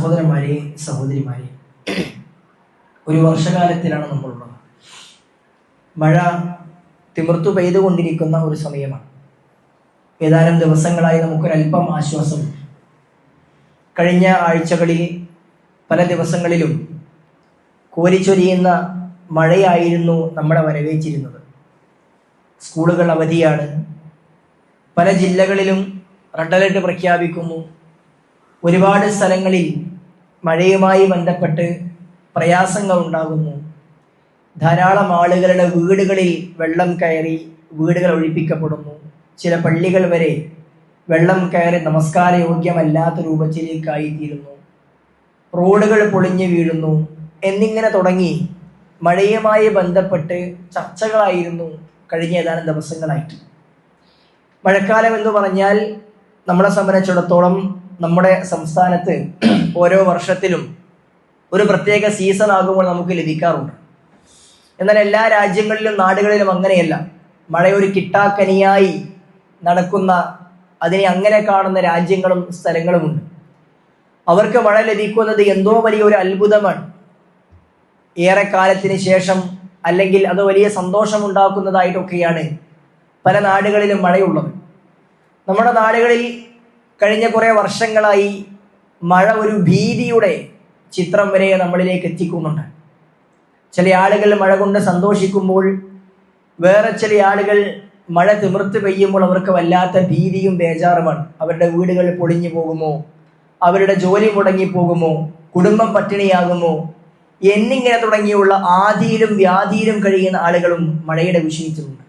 സഹോദരന്മാരെ സഹോദരിമാരെ ഒരു വർഷകാലത്തിലാണ് നമ്മളുള്ളത്. മഴ തിമിർത്തു പെയ്തുകൊണ്ടിരിക്കുന്ന ഒരു സമയമാണ്. ഏതാനും ദിവസങ്ങളായി നമുക്കൊരല്പം ആശ്വാസം. കഴിഞ്ഞ ആഴ്ചകളിൽ പല ദിവസങ്ങളിലും കോരിച്ചൊരിയുന്ന മഴയായിരുന്നു നമ്മളെ വരവേച്ചിരുന്നത് സ്കൂളുകൾ അവധിയാണ്. പല ജില്ലകളിലും റെഡ് അലർട്ട് പ്രഖ്യാപിക്കുന്നു. ഒരുപാട് സ്ഥലങ്ങളിൽ മഴയുമായി ബന്ധപ്പെട്ട് പ്രയാസങ്ങൾ ഉണ്ടാകുന്നു ധാരാളം ആളുകളുടെ വീടുകളിൽ വെള്ളം കയറി വീടുകൾ ഒഴിപ്പിക്കപ്പെടുന്നു. ചില പള്ളികൾ വരെ വെള്ളം കയറി നമസ്കാര യോഗ്യമല്ലാത്ത രൂപത്തിലേക്കായിത്തീരുന്നു റോഡുകൾ പൊളിഞ്ഞു വീഴുന്നു. എന്നിങ്ങനെ തുടങ്ങി മഴയുമായി ബന്ധപ്പെട്ട് ചർച്ചകളായിരുന്നു കഴിഞ്ഞ ഏതാനും ദിവസങ്ങളായിട്ട്. മഴക്കാലം എന്ന് പറഞ്ഞാൽ നമ്മളെ സംബന്ധിച്ചിടത്തോളം നമ്മുടെ സംസ്ഥാനത്ത് ഓരോ വർഷത്തിലും ഒരു പ്രത്യേക സീസൺ ആകുമ്പോൾ നമുക്ക് ലഭിക്കാറുണ്ട്. എന്നാൽ എല്ലാ രാജ്യങ്ങളിലും നാടുകളിലും അങ്ങനെയല്ല. മഴ ഒരു കിട്ടാക്കനിയായി നടക്കുന്ന അതിനെ അങ്ങനെ കാണുന്ന രാജ്യങ്ങളും സ്ഥലങ്ങളുമുണ്ട്. അവർക്ക് മഴ ലഭിക്കുന്നത് എന്തോ വലിയ ഒരു അത്ഭുതമാണ്. ഏറെ കാലത്തിന് ശേഷം അല്ലെങ്കിൽ അത് വലിയ സന്തോഷമുണ്ടാക്കുന്നതായിട്ടൊക്കെയാണ് പല നാടുകളിലും മഴയുള്ളത്. നമ്മുടെ നാടുകളിൽ കഴിഞ്ഞ കുറേ വർഷങ്ങളായി മഴ ഒരു ഭീതിയുടെ ചിത്രം വരെ നമ്മളിലേക്ക് എത്തിക്കുന്നുണ്ട്. ചില ആളുകൾ മഴ കൊണ്ട് സന്തോഷിക്കുമ്പോൾ വേറെ ചില ആളുകൾ മഴ തിമിർത്ത് പെയ്യുമ്പോൾ അവർക്ക് വല്ലാത്ത ഭീതിയും ബേജാറുമാണ്. അവരുടെ വീടുകൾ പൊളിഞ്ഞു പോകുമോ? അവരുടെ ജോലി മുടങ്ങി പോകുമോ? കുടുംബം പട്ടിണിയാകുമോ? എന്നിങ്ങനെ തുടങ്ങിയുള്ള ആദിയിലും വ്യാധിയിലും കഴിയുന്ന ആളുകളും മഴയുടെ വിഷയിച്ചിട്ടുണ്ട്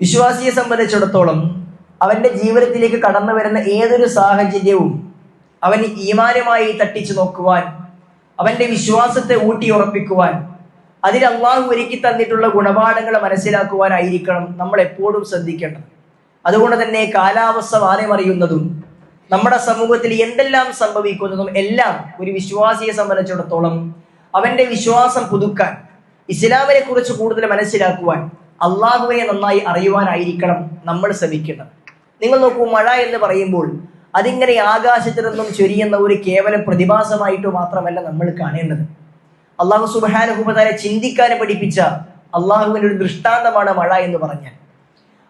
വിശ്വാസിയെ സംബന്ധിച്ചിടത്തോളം അവന്റെ ജീവിതത്തിലേക്ക് കടന്നു വരുന്ന ഏതൊരു സാഹചര്യവും അവൻ ഈമാനുമായി തട്ടിച്ചു നോക്കുവാൻ അവന്റെ വിശ്വാസത്തെ ഊട്ടി ഉറപ്പിക്കുവാൻ അതിൽ അള്ളാഹു ഒരുക്കി തന്നിട്ടുള്ള ഗുണപാഠങ്ങൾ മനസ്സിലാക്കുവാനായിരിക്കണം നമ്മൾ എപ്പോഴും ശ്രദ്ധിക്കേണ്ടത്. അതുകൊണ്ട് തന്നെ കാലാവസ്ഥ മാറി നമ്മുടെ സമൂഹത്തിൽ എന്തെല്ലാം സംഭവിക്കുന്നതും എല്ലാം ഒരു വിശ്വാസിയെ സംബന്ധിച്ചിടത്തോളം അവന്റെ വിശ്വാസം പുതുക്കാൻ ഇസ്ലാമിനെ കുറിച്ച് കൂടുതൽ മനസ്സിലാക്കുവാൻ അള്ളാഹുവിനെ നന്നായി അറിയുവാനായിരിക്കണം നമ്മൾ ശ്രമിക്കേണ്ടത്. നിങ്ങൾ നോക്കൂ മഴ എന്ന് പറയുമ്പോൾ അതിങ്ങനെ ആകാശത്തിൽ നിന്നും ചൊരിയുന്ന ഒരു കേവല പ്രതിഭാസമായിട്ട് മാത്രമല്ല നമ്മൾ കാണേണ്ടത്. അള്ളാഹു സുബാനുഹുബതാരെ ചിന്തിക്കാൻ പഠിപ്പിച്ച അള്ളാഹുവിന്റെ ഒരു ദൃഷ്ടാന്തമാണ് മഴ എന്ന് പറഞ്ഞാൽ.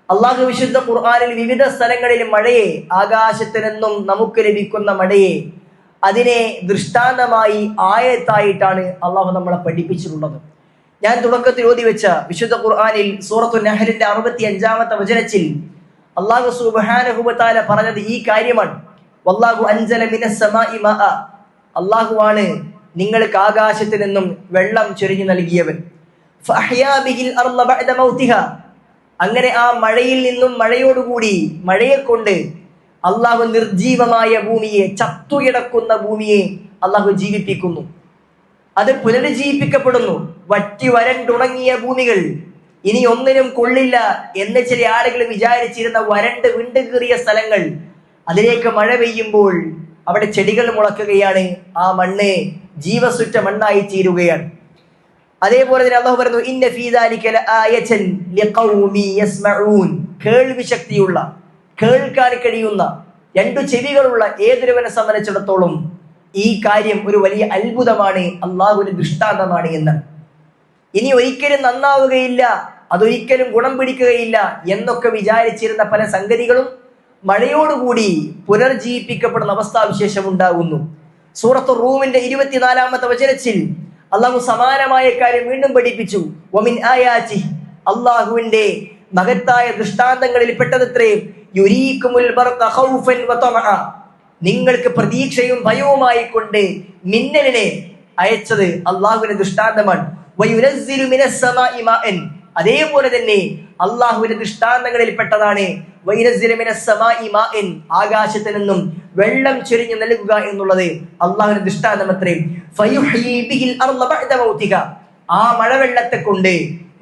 അള്ളാഹു വിശുദ്ധ ഖുർആാനിൽ വിവിധ സ്ഥലങ്ങളിൽ മഴയെ ആകാശത്തിൽ നിന്നും നമുക്ക് ലഭിക്കുന്ന മഴയെ അതിനെ ദൃഷ്ടാന്തമായി ആയത്തായിട്ടാണ് അള്ളാഹു നമ്മളെ പഠിപ്പിച്ചിട്ടുള്ളത്. ഞാൻ തുടക്കത്തിൽ ഓതി വെച്ച വിശുദ്ധ ഖുർആാനിൽ സൂറത്തു നെഹലിന്റെ അറുപത്തി അഞ്ചാമത്തെ വചനത്തിൽ അള്ളാഹു സുബാനഹുബത്താല പറഞ്ഞത് ഈ കാര്യമാണ്. വല്ലാഹു അഞ്ചല മിനസ്സമാഇ മഅ അള്ളാഹുവാണ് നിങ്ങൾക്ക് ആകാശത്തിൽ നിന്നും വെള്ളം ചൊരിഞ്ഞു നൽകിയവൻ. അങ്ങനെ ആ മഴയിൽ നിന്നും മഴയോടുകൂടി മഴയെ കൊണ്ട് അള്ളാഹു നിർജീവമായ ഭൂമിയെ ചത്തുകിടക്കുന്ന ഭൂമിയെ അള്ളാഹു ജീവിപ്പിക്കുന്നു. അത് പുനരുജ്ജീവിപ്പിക്കപ്പെടുന്നു. വറ്റി വരണ്ടുണങ്ങിയ ഭൂമികൾ ഇനി ഒന്നിനും കൊള്ളില്ല എന്ന് ചില ആളുകൾ വിചാരിച്ചിരുന്ന വരണ്ട് വിണ്ട് കീറിയ സ്ഥലങ്ങൾ. അതിലേക്ക് മഴ പെയ്യുമ്പോൾ അവിടെ ചെടികൾ മുളക്കുകയാണ് ആ മണ്ണ് ജീവസുറ്റ മണ്ണായി തീരുകയാണ്. അതേപോലെ തന്നെ അള്ളാഹു പറയുന്നു ഇന്ന ഫീദാലിക്കൽ ആയച്ചൻ ലിഖൗമി യസ്മഊൻ. കേൾവി ശക്തിയുള്ള കേൾക്കാൻ കഴിയുന്ന രണ്ടു ചെവികളുള്ള ഏതൊരുവനെ സംബന്ധിച്ചിടത്തോളം ഈ കാര്യം ഒരു വലിയ അത്ഭുതമാണ് അള്ളാഹുവിന്റെ ദൃഷ്ടാന്തമാണ് എന്ന്. ഇനി ഒരിക്കലും നന്നാവുകയില്ല. അതൊരിക്കലും ഗുണം പിടിക്കുകയില്ല എന്നൊക്കെ വിചാരിച്ചിരുന്ന പല സംഗതികളും മഴയോടുകൂടി പുനർജീവിപ്പിക്കപ്പെടുന്ന അവസ്ഥാവിശേഷം ഉണ്ടാകുന്നു സൂറത്ത് റൂമിന്റെ ഇരുപത്തിനാലാമത്തെ വചനത്തിൽ അള്ളാഹു സമാനമായ കാര്യം വീണ്ടും പഠിപ്പിച്ചു. അള്ളാഹുവിന്റെ മഹത്തായ ദൃഷ്ടാന്തങ്ങളിൽ പെട്ടതത്രേ യുരീക്കുമുൽ ബർഖ ഖൗഫൻ വതമഅ നിങ്ങൾക്ക് പ്രതീക്ഷയും ഭയവുമായി കൊണ്ട് മിന്നലിനെ അയച്ചത് അള്ളാഹുവിന്റെ ദൃഷ്ടാന്തമാണ്. അതേപോലെ തന്നെ അള്ളാഹുവിന്റെ ദൃഷ്ടാന്തങ്ങളിൽ പെട്ടതാണ്. ആകാശത്ത് നിന്നും വെള്ളം ചൊരിഞ്ഞു നൽകുക എന്നുള്ളത് അള്ളാഹുവിന്റെ ദൃഷ്ടാന്തം അത്രയും. ആ മഴവെള്ളത്തെ കൊണ്ട്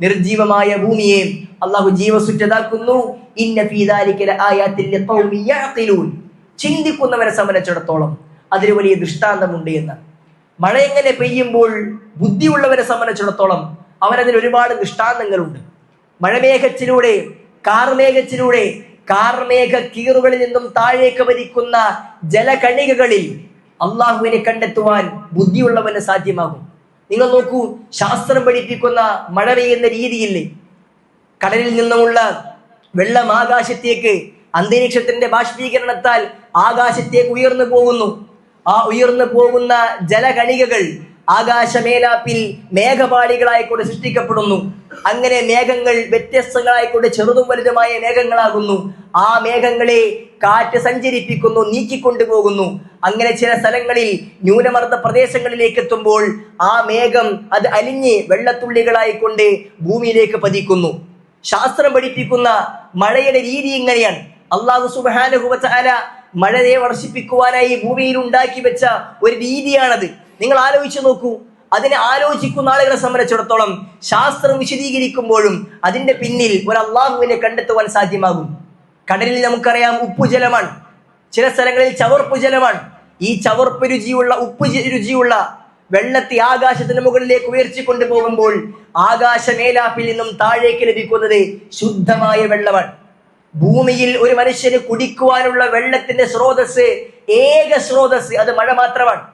നിർജീവമായ ഭൂമിയെ അള്ളാഹു ജീവസുറ്റതാക്കുന്നു ചിന്തിക്കുന്നവരെ സംബന്ധിച്ചിടത്തോളം അതിന് വലിയ ദൃഷ്ടാന്തമുണ്ട് എന്ന് മഴ എങ്ങനെ പെയ്യുമ്പോൾ ബുദ്ധിയുള്ളവരെ സംബന്ധിച്ചിടത്തോളം അവനതിന് ഒരുപാട് ദൃഷ്ടാന്തങ്ങളുണ്ട്. മഴമേഘത്തിലൂടെ കാർമേഘത്തിലൂടെ കാർമേഘ കീറുകളിൽ നിന്നും താഴേക്ക് വരിക്കുന്ന ജലകണികകളിൽ അള്ളാഹുവിനെ കണ്ടെത്തുവാൻ ബുദ്ധിയുള്ളവന് സാധ്യമാകും. നിങ്ങൾ നോക്കൂ ശാസ്ത്രം പഠിപ്പിക്കുന്ന മഴ പെയ്യുന്ന രീതിയില്ലേ? കടലിൽ നിന്നുമുള്ള വെള്ളം ആകാശത്തേക്ക് അന്തരീക്ഷത്തിന്റെ ബാഷ്പീകരണത്താൽ ആകാശത്തേക്ക് ഉയർന്നു പോകുന്നു. ആ ഉയർന്നു പോകുന്ന ജലകണികകൾ ആകാശമേലാപ്പിൽ മേഘപാളികളായിക്കൊണ്ട് സൃഷ്ടിക്കപ്പെടുന്നു. അങ്ങനെ മേഘങ്ങൾ വ്യത്യസ്തങ്ങളായിക്കൊണ്ട് ചെറുതും വലുതുമായ മേഘങ്ങളാകുന്നു. ആ മേഘങ്ങളെ കാറ്റ് സഞ്ചരിപ്പിക്കുന്നു നീക്കിക്കൊണ്ടുപോകുന്നു അങ്ങനെ ചില സ്ഥലങ്ങളിൽ ന്യൂനമർദ്ദ പ്രദേശങ്ങളിലേക്ക് എത്തുമ്പോൾ ആ മേഘം അത് അലിഞ്ഞ് വെള്ളത്തുള്ളികളായിക്കൊണ്ട് ഭൂമിയിലേക്ക് പതിക്കുന്നു. ശാസ്ത്രം പഠിപ്പിക്കുന്ന മഴയുടെ രീതി ഇങ്ങനെയാണ്. അള്ളാഹു സുബാനുഹുബല മഴയെ വർഷിപ്പിക്കുവാനായി ഭൂമിയിൽ ഉണ്ടാക്കി വെച്ച ഒരു രീതിയാണത്. നിങ്ങൾ ആലോചിച്ച് നോക്കൂ. അതിനെ ആലോചിക്കുന്ന ആളുകളെ സംബന്ധിച്ചിടത്തോളം ശാസ്ത്രം വിശദീകരിക്കുമ്പോഴും അതിന്റെ പിന്നിൽ ഒരു അള്ളാഹുവിനെ കണ്ടെത്തുവാൻ സാധ്യമാകും. കടലിൽ നമുക്കറിയാം ഉപ്പുജലമാണ് ചില സ്ഥലങ്ങളിൽ ചവർപ്പ് ജലമാണ്. ഈ ചവർപ്പ് രുചിയുള്ള ഉപ്പ് രുചിയുള്ള വെള്ളത്തെ ആകാശത്തിന് മുകളിലേക്ക് ഉയർത്തി കൊണ്ടുപോകുമ്പോൾ ആകാശ മേലാപ്പിൽ നിന്നും താഴേക്ക് ലഭിക്കുന്നത് ശുദ്ധമായ വെള്ളമാണ്. ഭൂമിയിൽ ഒരു മനുഷ്യന് കുടിക്കുവാനുള്ള വെള്ളത്തിന്റെ സ്രോതസ് ഏക സ്രോതസ് അത് മഴ മാത്രമാണ്.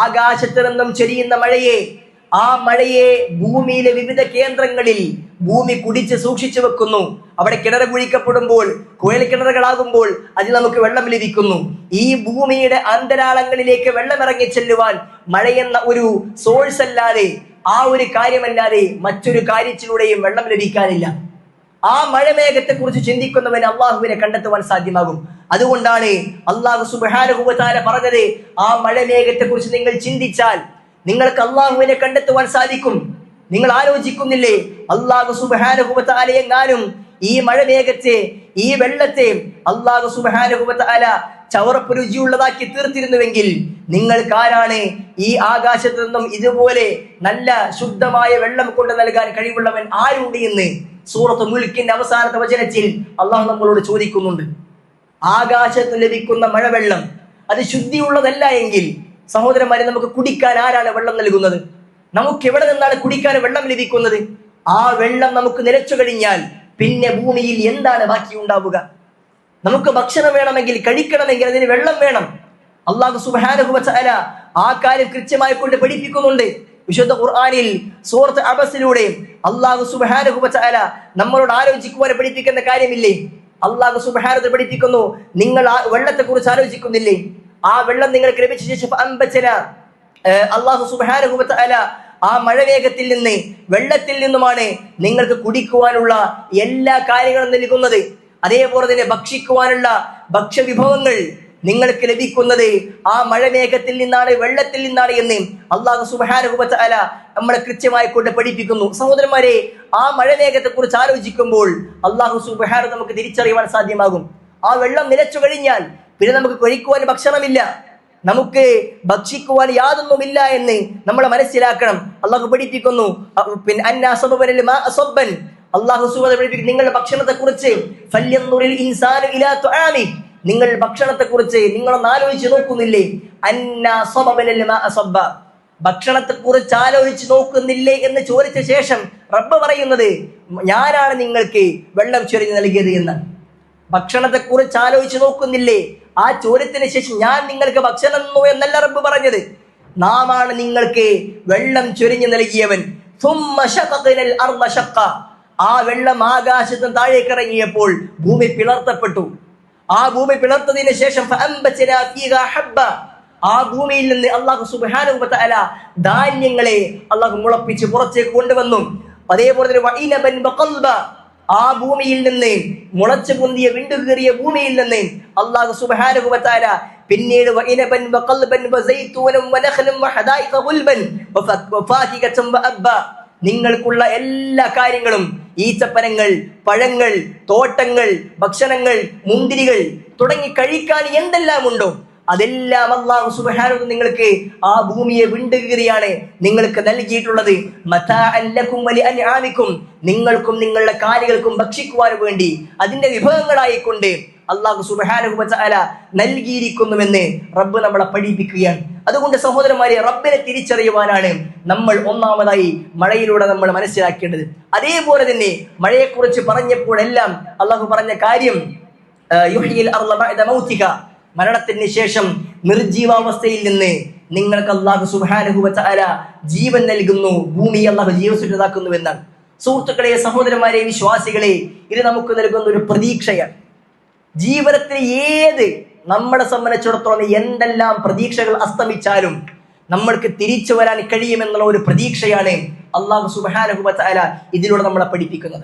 ആകാശത്ത് നിന്നും ചൊരിയുന്ന മഴയെ ആ മഴയെ ഭൂമിയിലെ വിവിധ കേന്ദ്രങ്ങളിൽ ഭൂമി കുടിച്ച് സൂക്ഷിച്ചു വെക്കുന്നു. അവിടെ കിണർ കുഴിക്കപ്പെടുമ്പോൾ കുഴൽ കിണറുകളാകുമ്പോൾ അതിൽ നമുക്ക് വെള്ളം ലഭിക്കുന്നു. ഈ ഭൂമിയുടെ അന്തരാളങ്ങളിലേക്ക് വെള്ളം ഇറങ്ങി ചെല്ലുവാൻ മഴയെന്ന ഒരു സോഴ്സ് അല്ലാതെ ആ ഒരു കാര്യമല്ലാതെ മറ്റൊരു കാര്യത്തിലൂടെയും വെള്ളം ലഭിക്കാനില്ല. ആ മഴമേഘത്തെ കുറിച്ച് ചിന്തിക്കുന്നവന് അള്ളാഹുവിനെ കണ്ടെത്തുവാൻ സാധ്യമാകും. അതുകൊണ്ടാണ് അള്ളാഹു സുബാനുഭവത്താല പറഞ്ഞത് ആ മഴമേഘത്തെ കുറിച്ച് നിങ്ങൾ ചിന്തിച്ചാൽ നിങ്ങൾക്ക് അള്ളാഹുവിനെ കണ്ടെത്തുവാൻ സാധിക്കും. നിങ്ങൾ ആലോചിക്കുന്നില്ലേ അള്ളാഹു സുബാനുഭവത്താല എങ്ങാനും ഈ മഴമേഘത്തെ ഈ വെള്ളത്തെ അള്ളാഹു സുബാനുഭവത്താല ചവറപ്പ് രുചിയുള്ളതാക്കി തീർത്തിരുന്നുവെങ്കിൽ നിങ്ങൾക്കാരാണ് ഈ ആകാശത്ത് നിന്നും ഇതുപോലെ നല്ല ശുദ്ധമായ വെള്ളം കൊണ്ട് നൽകാൻ കഴിവുള്ളവൻ ആരുണ്ട് എന്ന് സൂറത്ത് മുൽക്കിന്റെ അവസാനത്തെ വചനത്തിൽ അള്ളാഹു നമ്മളോട് ചോദിക്കുന്നുണ്ട്. ആകാശത്ത് ലഭിക്കുന്ന മഴവെള്ളം. അത് ശുദ്ധിയുള്ളതല്ല എങ്കിൽ സഹോദരന്മാരെ നമുക്ക് കുടിക്കാൻ ആരാണ് വെള്ളം നൽകുന്നത്? നമുക്ക് എവിടെ നിന്നാണ് കുടിക്കാൻ വെള്ളം ലഭിക്കുന്നത്? ആ വെള്ളം നമുക്ക് നിലച്ചു കഴിഞ്ഞാൽ പിന്നെ ഭൂമിയിൽ എന്താണ് ബാക്കി ഉണ്ടാവുക? നമുക്ക് ഭക്ഷണം വേണമെങ്കിൽ കഴിക്കണമെങ്കിൽ അതിന് വെള്ളം വേണം. അള്ളാഹു സുബാനുഭവല ആ കാര്യം കൃത്യമായി കൊണ്ട് പഠിപ്പിക്കുന്നുണ്ട്. വിശുദ്ധ ഖുർആാനിൽ സൂറത്ത് അബസിലൂടെ അള്ളാഹു സുബാനുഭവല നമ്മളോട് ആലോചിക്കുവാൻ പഠിപ്പിക്കുന്ന കാര്യമില്ലേ? അള്ളാഹു സുബഹാനത്തിൽ പഠിപ്പിക്കുന്നു. നിങ്ങൾ ആ വെള്ളത്തെ കുറിച്ച് ആലോചിക്കുന്നില്ലേ? ആ വെള്ളം നിങ്ങൾക്ക് ലഭിച്ച ശേഷം അള്ളാഹു അല ആ മഴവേഗത്തിൽ നിന്ന് വെള്ളത്തിൽ നിന്നുമാണ് നിങ്ങൾക്ക് കുടിക്കുവാനുള്ള എല്ലാ കാര്യങ്ങളും നൽകുന്നത്. അതേപോലെ തന്നെ ഭക്ഷിക്കുവാനുള്ള ഭക്ഷ്യവിഭവങ്ങൾ നിങ്ങൾക്ക് ലഭിക്കുന്നത് ആ മഴമേഘത്തിൽ നിന്നാണ് വെള്ളത്തിൽ നിന്നാണ് എന്ന് അള്ളാഹു അല നമ്മളെ കൃത്യമായി കൊണ്ട് പഠിപ്പിക്കുന്നു. സഹോദരന്മാരെ ആ മഴമേഘത്തെ കുറിച്ച് ആലോചിക്കുമ്പോൾ അള്ളാഹു സുബാന നമുക്ക് തിരിച്ചറിയുവാൻ സാധ്യമാകും. ആ വെള്ളം നിലച്ചു കഴിഞ്ഞാൽ പിന്നെ നമുക്ക് കഴിക്കുവാൻ ഭക്ഷണമില്ല. നമുക്ക് ഭക്ഷിക്കുവാൻ യാതൊന്നുമില്ല എന്ന് നമ്മൾ മനസ്സിലാക്കണം. അള്ളാഹു പഠിപ്പിക്കുന്നു. പിന്നെ അന്നാസബൻ. അള്ളാഹു സുബ പഠിപ്പിക്കുന്നു. നിങ്ങളുടെ ഭക്ഷണത്തെ കുറിച്ച് നിങ്ങൾ ഭക്ഷണത്തെ കുറിച്ച് നിങ്ങൾ ഒന്ന് ആലോചിച്ച് നോക്കുന്നില്ലേ ഭക്ഷണത്തെ കുറിച്ച് ആലോചിച്ച് നോക്കുന്നില്ലേ എന്ന് ചോദിച്ച ശേഷം റബ്ബ് പറയുന്നത് ഞാനാണ് നിങ്ങൾക്ക് വെള്ളം ചൊരിഞ്ഞ് നൽകിയത് എന്ന്. ഭക്ഷണത്തെക്കുറിച്ച് ആലോചിച്ച് നോക്കുന്നില്ലേ? ആ ചോദ്യത്തിന് ശേഷം ഞാൻ നിങ്ങൾക്ക് ഭക്ഷണം തന്നു എന്നല്ല റബ്ബ് പറഞ്ഞത്. നാം ആണ് നിങ്ങൾക്ക് വെള്ളം ചൊരിഞ്ഞു നൽകിയവൻ. ആ വെള്ളം ആകാശത്തിന് താഴേക്കിറങ്ങിയപ്പോൾ ഭൂമി പിളർത്തപ്പെട്ടു. ആ ഭൂമി പിളർത്തതിന് ശേഷം ആ ഭൂമിയിൽ നിന്ന് അള്ളാഹു സുബാനുപത്ത അല ധാന്യങ്ങളെ അള്ളാഹു മുളപ്പിച്ച് പുറത്തേക്ക് കൊണ്ടുവന്നു. അതേപോലെ തന്നെ ആ ഭൂമിയിൽ നിന്ന് മുളച്ചു പൊന്തിയ വിണ്ടു കീറിയ ഭൂമിയിൽ നിന്ന് അള്ളാഹു സുബാനുപത്താല പിന്നീട് നിങ്ങൾക്കുള്ള എല്ലാ കാര്യങ്ങളും ഈച്ചപ്പനങ്ങൾ പഴങ്ങൾ തോട്ടങ്ങൾ ഭക്ഷണങ്ങൾ മുന്തിരികൾ തുടങ്ങി കഴിക്കാൻ എന്തെല്ലാം ഉണ്ടോ അതെല്ലാം അള്ളാഹു സുബഹാനു നിങ്ങൾക്ക് ആ ഭൂമിയെ വിണ്ടുകീറിയാണ് നിങ്ങൾക്ക് നൽകിയിട്ടുള്ളത്. നിങ്ങൾക്കും നിങ്ങളുടെ കാലികൾക്കും ഭക്ഷിക്കുവാൻ വേണ്ടി അതിന്റെ വിഭവങ്ങളായിക്കൊണ്ട് അള്ളാഹു സുബ്ഹാനഹു വതആല നൽകിയിരിക്കുന്നുവെന്ന് റബ്ബ് നമ്മളെ പഠിപ്പിക്കുകയാണ്. അതുകൊണ്ട് സഹോദരന്മാരെ റബ്ബിനെ തിരിച്ചറിയുവാനാണ് നമ്മൾ ഒന്നാമതായി മഴയിലൂടെ നമ്മൾ മനസ്സിലാക്കേണ്ടത്. അതേപോലെ തന്നെ മഴയെക്കുറിച്ച് പറഞ്ഞപ്പോഴെല്ലാം അള്ളാഹു പറഞ്ഞ കാര്യം. മരണത്തിന് ശേഷം നിർജീവാവസ്ഥയിൽ നിന്ന് നിങ്ങൾക്ക് അള്ളാഹു സുബാനുഭവല ജീവൻ നൽകുന്നു ഭൂമി അള്ളാഹു ജീവസുരതാക്കുന്നു എന്നാണ് സുഹൃത്തുക്കളെ സഹോദരന്മാരെ വിശ്വാസികളെ ഇത് നമുക്ക് നൽകുന്ന ഒരു പ്രതീക്ഷയാണ്. ജീവിതത്തിൽ ഏത് നമ്മളെ സംബന്ധിച്ചിടത്തോളം എന്തെല്ലാം പ്രതീക്ഷകൾ അസ്തമിച്ചാലും നമ്മൾക്ക് തിരിച്ചു വരാൻ കഴിയുമെന്നുള്ള ഒരു പ്രതീക്ഷയാണ് അള്ളാഹു സുബാനുഭവല ഇതിലൂടെ നമ്മളെ പഠിപ്പിക്കുന്നത്.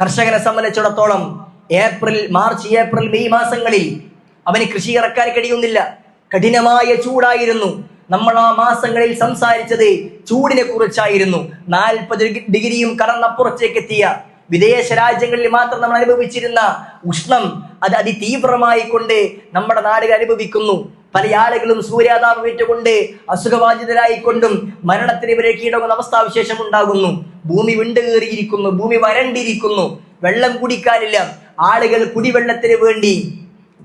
കർഷകനെ സംബന്ധിച്ചിടത്തോളം ഏപ്രിൽ മാർച്ച് ഏപ്രിൽ മെയ് മാസങ്ങളിൽ അവന് കൃഷി ഇറക്കാൻ കഴിയുന്നില്ല. കഠിനമായ ചൂടായിരുന്നു. നമ്മൾ ആ മാസങ്ങളിൽ സംസാരിച്ചത് ചൂടിനെ കുറിച്ചായിരുന്നു. നാൽപ്പത് ഡിഗ്രിയും കടന്നപ്പുറത്തേക്ക് എത്തിയ വിദേശ രാജ്യങ്ങളിൽ മാത്രം നമ്മൾ അനുഭവിച്ചിരുന്ന ഉഷ്ണം അത് അതിതീവ്രമായി കൊണ്ട് നമ്മുടെ നാടുകൾ അനുഭവിക്കുന്നു. പല ആളുകളും സൂര്യാതാപം ഏറ്റുകൊണ്ട് അസുഖബാധിതരായിക്കൊണ്ടും മരണത്തിന് ഇവരെ കീഴടങ്ങുന്ന അവസ്ഥാവിശേഷം ഉണ്ടാകുന്നു. ഭൂമി വിണ്ടുകേറിയിരിക്കുന്നു ഭൂമി വരണ്ടിരിക്കുന്നു വെള്ളം കുടിക്കാനില്ല. ആളുകൾ കുടിവെള്ളത്തിന് വേണ്ടി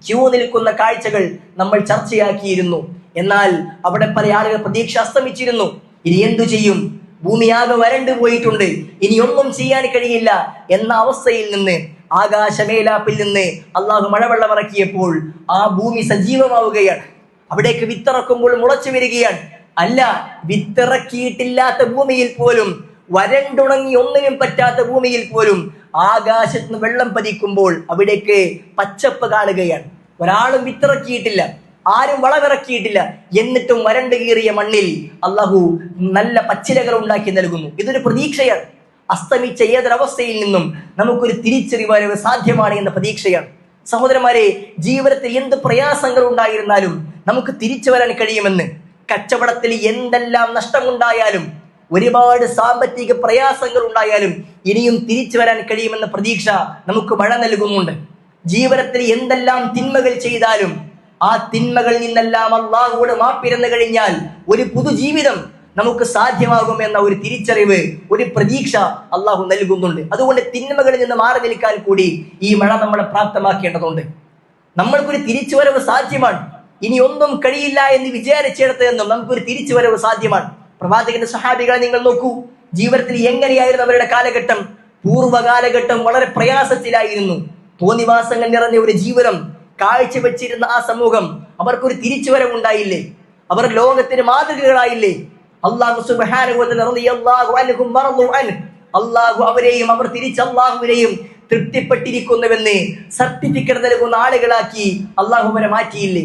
ക്യൂ നിൽക്കുന്ന കാഴ്ചകൾ നമ്മൾ ചർച്ചയാക്കിയിരുന്നു. എന്നാൽ അവിടെ പല ആളുകൾ പ്രതീക്ഷ അസ്തമിച്ചിരുന്നു. ഇനി എന്തു ചെയ്യും? ഭൂമിയാകെ വരണ്ടു പോയിട്ടുണ്ട് ഇനി ഒന്നും ചെയ്യാൻ കഴിയില്ല എന്ന അവസ്ഥയിൽ നിന്ന് ആകാശമേലാപ്പിൽ നിന്ന് അള്ളാഹു മഴവെള്ളം ഇറക്കിയപ്പോൾ ആ ഭൂമി സജീവമാവുകയാണ്. അവിടേക്ക് വിത്തിറക്കുമ്പോൾ മുളച്ചു വരികയാണ്. അല്ല വിത്തിറക്കിയിട്ടില്ലാത്ത ഭൂമിയിൽ പോലും വരണ്ടുണങ്ങി ഒന്നിനും പറ്റാത്ത ഭൂമിയിൽ പോലും ആകാശത്ത് വെള്ളം പതിക്കുമ്പോൾ അവിടേക്ക് പച്ചപ്പ് കാണുകയാണ്. ഒരാളും വിത്തിറക്കിയിട്ടില്ല ആരും വളവിറക്കിയിട്ടില്ല എന്നിട്ടും വരണ്ടു കീറിയ മണ്ണിൽ അള്ളാഹു നല്ല പച്ചിലകൾ ഉണ്ടാക്കി നൽകുന്നു. ഇതൊരു പ്രതീക്ഷയാണ്. അസ്തമിച്ച ഏതൊരവസ്ഥയിൽ നിന്നും നമുക്കൊരു തിരിച്ചറിവരവ് സാധ്യമാണ് എന്ന പ്രതീക്ഷയാണ്. സഹോദരന്മാരെ ജീവിതത്തിൽ എന്ത് പ്രയാസങ്ങൾ ഉണ്ടായിരുന്നാലും നമുക്ക് തിരിച്ചു വരാൻ കഴിയുമെന്ന്. കച്ചവടത്തിൽ എന്തെല്ലാം നഷ്ടമുണ്ടായാലും ഒരുപാട് സാമ്പത്തിക പ്രയാസങ്ങൾ ഉണ്ടായാലും ഇനിയും തിരിച്ചു വരാൻ കഴിയുമെന്ന പ്രതീക്ഷ നമുക്ക് മഴ നൽകുന്നുണ്ട്. ജീവിതത്തിൽ എന്തെല്ലാം തിന്മകൾ ചെയ്താലും ആ തിന്മകളിൽ നിന്നെല്ലാം അള്ളാഹുവോട് മാപ്പിരന്നു കഴിഞ്ഞാൽ ഒരു പുതുജീവിതം നമുക്ക് സാധ്യമാകുമെന്ന ഒരു തിരിച്ചറിവ് ഒരു പ്രതീക്ഷ അള്ളാഹു നൽകുന്നുണ്ട്. അതുകൊണ്ട് തിന്മകളിൽ നിന്ന് മാറി നിൽക്കാൻ കൂടി ഈ മഴ നമ്മളെ പ്രാപ്തമാക്കേണ്ടതുണ്ട്. നമ്മൾക്കൊരു തിരിച്ചുവരവ് സാധ്യമാണ്. ഇനി ഒന്നും കഴിയില്ല എന്ന് വിചാരിച്ചിടത്ത് എന്നും നമുക്കൊരു തിരിച്ചുവരവ് സാധ്യമാണ്. പ്രവാചകന്റെ സഹാബികളെ നിങ്ങൾ നോക്കൂ. ജീവിതത്തിൽ എങ്ങനെയായിരുന്നു അവരുടെ കാലഘട്ടം? പൂർവകാലഘട്ടം വളരെ പ്രയാസത്തിലായിരുന്നു. തോന്നിവാസങ്ങൾ നിറഞ്ഞ ഒരു ജീവിതം കാഴ്ചവെച്ചിരുന്ന ആ സമൂഹം അവർക്കൊരു തിരിച്ചുവരവ് ഉണ്ടായില്ലേ അവർ ലോകത്തിന് മാതൃകകളായില്ലേ? അള്ളാഹു അള്ളാഹു അവരെയും അവർ തിരിച്ച് അള്ളാഹുവിനെയും തൃപ്തിപ്പെട്ടിരിക്കുന്നുവെന്ന് സർട്ടിഫിക്കറ്റ് നൽകുന്ന ആളുകളാക്കി അള്ളാഹു അവരെ മാറ്റിയില്ലേ?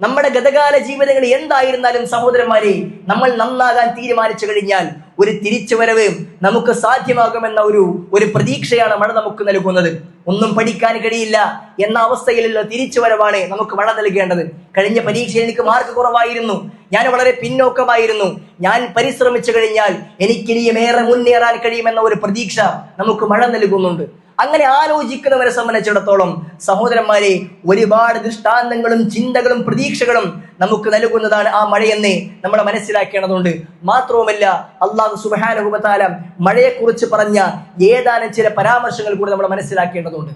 നമ്മുടെ ഗതകാല ജീവിതങ്ങൾ എന്തായിരുന്നാലും സഹോദരന്മാരെ നമ്മൾ നന്നാകാൻ തീരുമാനിച്ചു കഴിഞ്ഞാൽ ഒരു തിരിച്ചുവരവ് നമുക്ക് സാധ്യമാകുമെന്ന ഒരു ഒരു പ്രതീക്ഷയാണ് മഴ നമുക്ക് നൽകുന്നത്. ഒന്നും പഠിക്കാൻ കഴിയില്ല എന്ന അവസ്ഥയിലുള്ള തിരിച്ചുവരവാണ് നമുക്ക് മഴ നൽകേണ്ടത്. കഴിഞ്ഞ പരീക്ഷയിൽ എനിക്ക് മാർക്ക് കുറവായിരുന്നു. ഞാൻ വളരെ പിന്നോക്കമായിരുന്നു. ഞാൻ പരിശ്രമിച്ചു കഴിഞ്ഞാൽ എനിക്കിനിയും ഏറെ മുന്നേറാൻ കഴിയുമെന്ന ഒരു പ്രതീക്ഷ നമുക്ക് മഴ നൽകുന്നുണ്ട്. അങ്ങനെ ആലോചിക്കുന്നവരെ സംബന്ധിച്ചിടത്തോളം സഹോദരന്മാരെ ഒരുപാട് ദൃഷ്ടാന്തങ്ങളും ചിന്തകളും പ്രതീക്ഷകളും നമുക്ക് നൽകുന്നതാണ് ആ മഴയെന്ന് നമ്മൾ മനസ്സിലാക്കേണ്ടതുണ്ട്. മാത്രവുമല്ല അള്ളാഹു സുബാനുഭവത്താല മഴയെക്കുറിച്ച് പറഞ്ഞ ഏതാനും ചില പരാമർശങ്ങൾ കൂടി നമ്മൾ മനസ്സിലാക്കേണ്ടതുണ്ട്.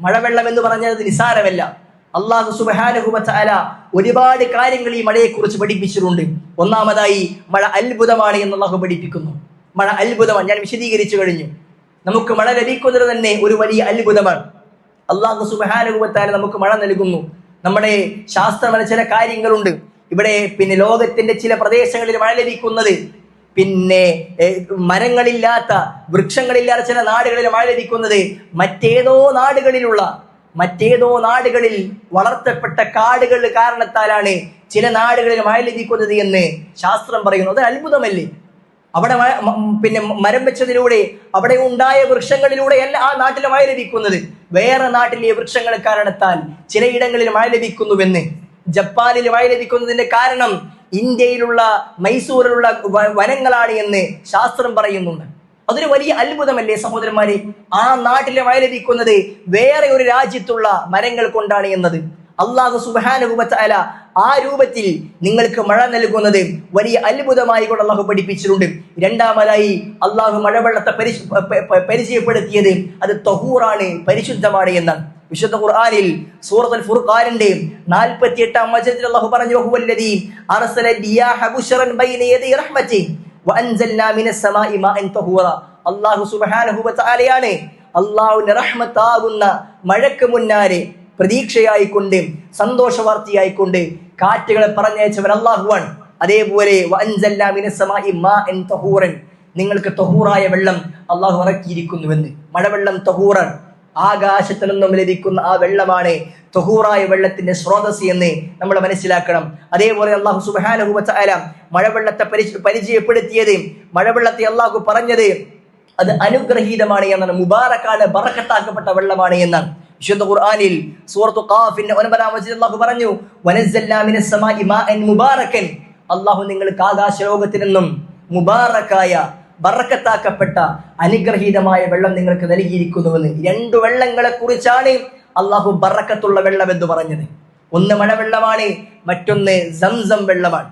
മഴവെള്ളം എന്ന് പറഞ്ഞത് നിസാരമല്ല അള്ളാഹു സുബാനുഭവത്താല ഒരുപാട് കാര്യങ്ങൾ ഈ മഴയെക്കുറിച്ച് പഠിപ്പിച്ചിട്ടുണ്ട്. ഒന്നാമതായി മഴ അത്ഭുതമാണ് എന്ന് അള്ളാഹു പഠിപ്പിക്കുന്നു. മഴ അത്ഭുതമാണ്. ഞാൻ വിശദീകരിച്ചു കഴിഞ്ഞു. നമുക്ക് മഴ ലഭിക്കുന്നത് തന്നെ ഒരു വലിയ അത്ഭുതമാണ്. അള്ളാഹു സുബാനുഭവത്താൽ നമുക്ക് മഴ നൽകുന്നു. നമ്മുടെ ശാസ്ത്രമല ചില കാര്യങ്ങളുണ്ട്. ഇവിടെ പിന്നെ ലോകത്തിന്റെ ചില പ്രദേശങ്ങളിൽ മഴ ലഭിക്കുന്നത് പിന്നെ മരങ്ങളില്ലാത്ത വൃക്ഷങ്ങളില്ലാത്ത ചില നാടുകളിൽ മഴ ലഭിക്കുന്നത് മറ്റേതോ നാടുകളിലുള്ള മറ്റേതോ നാടുകളിൽ വളർത്തപ്പെട്ട കാടുകൾ കാരണത്താലാണ് ചില നാടുകളിൽ മഴ ലഭിക്കുന്നത് എന്ന് ശാസ്ത്രം പറയുന്നു. അത് അത്ഭുതമല്ലേ? അവിടെ പിന്നെ മരം വെച്ചതിലൂടെ അവിടെ ഉണ്ടായ വൃക്ഷങ്ങളിലൂടെയല്ല ആ നാട്ടിൽ മഴ ലഭിക്കുന്നത്. വേറെ നാട്ടിലെ വൃക്ഷങ്ങൾ കാരണത്താൽ ചിലയിടങ്ങളിൽ മഴ ലഭിക്കുന്നുവെന്ന്. ജപ്പാനിൽ മഴ ലഭിക്കുന്നതിന്റെ കാരണം ഇന്ത്യയിലുള്ള മൈസൂരിലുള്ള വനങ്ങളാണ് എന്ന് ശാസ്ത്രം പറയുന്നുണ്ട്. അതൊരു വലിയ അത്ഭുതമല്ലേ സഹോദരന്മാരെ? ആ നാട്ടിലെ മഴ ലഭിക്കുന്നത് വേറെ ഒരു രാജ്യത്തുള്ള മരങ്ങൾ കൊണ്ടാണ് എന്നത്. അള്ളാഹു സുബാനുഭവത്തായ ആ രൂപത്തിൽ നിങ്ങൾക്ക് മഴ നൽകുന്നത് വലിയ അത്ഭുതമായി കൊണ്ട് അള്ളാഹു പഠിപ്പിച്ചിട്ടുണ്ട്. രണ്ടാമതായി അള്ളാഹു മഴവെള്ളത്തെ പരിശു പരിചയപ്പെടുത്തിയത് അത് തഹൂറാണ് പരിശുദ്ധമാണ് എന്നാണ്. വിശുദ്ധ ഖുർആനിൽ സൂറത്തുൽ ഫുർഖാനിന്റെ നാൽപ്പത്തി എട്ടാം വചനത്തിൽ അള്ളാഹു പറഞ്ഞു അർസല ബൈന യദി റഹ്മതി സുബ്ഹാനഹു വതആലയാണ് അള്ളാഹുവിന്റെ റഹ്മത്താകുന്ന മഴക്ക് മുന്നാരെ പ്രതീക്ഷയായിക്കൊണ്ട് സന്തോഷ വാർത്തയായിക്കൊണ്ട് കാറ്റുകളെ പറഞ്ഞയച്ചവൻ അള്ളാഹുവാൻ അതേപോലെ നിങ്ങൾക്ക് തഹൂറായ വെള്ളം അള്ളാഹു ഇറക്കിയിരിക്കുന്നുവെന്ന്. മഴവെള്ളം തഹൂറൻ ആകാശത്തിൽ നിന്നും ലഭിക്കുന്ന ആ വെള്ളമാണ് തൊഹൂറായ വെള്ളത്തിന്റെ സ്രോതസ് എന്ന് നമ്മൾ മനസ്സിലാക്കണം. അതേപോലെ അള്ളാഹു സുബാനുഭവല മഴവെള്ളത്തെ പരിച- പരിചയപ്പെടുത്തിയത് മഴവെള്ളത്തെ അള്ളാഹു പറഞ്ഞത് അത് അനുഗ്രഹീതമാണ് എന്നാണ് മുബാറക്കാണ് ബറക്കത്താക്കപ്പെട്ട വെള്ളമാണ് എന്നാണ്. വിശുദ്ധ ഖുർആനിൽ സൂറത്തു ഖാഫിന്റെ ഒൻപതാം വചനത്തിൽ അള്ളാഹു പറഞ്ഞു വനസ്സൽനാ മിനസ് സമാഇ മാഅൻ മുബാറക്കൻ. അള്ളാഹു നിങ്ങൾക്ക് ആകാശ ലോകത്തിൽ നിന്നും മുബാറക്കായ ബറക്കത്താക്കപ്പെട്ട അനുഗ്രഹീതമായ വെള്ളം നിങ്ങൾക്ക് നൽകിയിരിക്കുന്നുവെന്ന്. രണ്ടു വെള്ളങ്ങളെ കുറിച്ചാണ് അള്ളാഹു ബറക്കത്തുള്ള വെള്ളം എന്ന് പറഞ്ഞത്. ഒന്ന് മഴവെള്ളമാണ് മറ്റൊന്ന് സംസം വെള്ളമാണ്.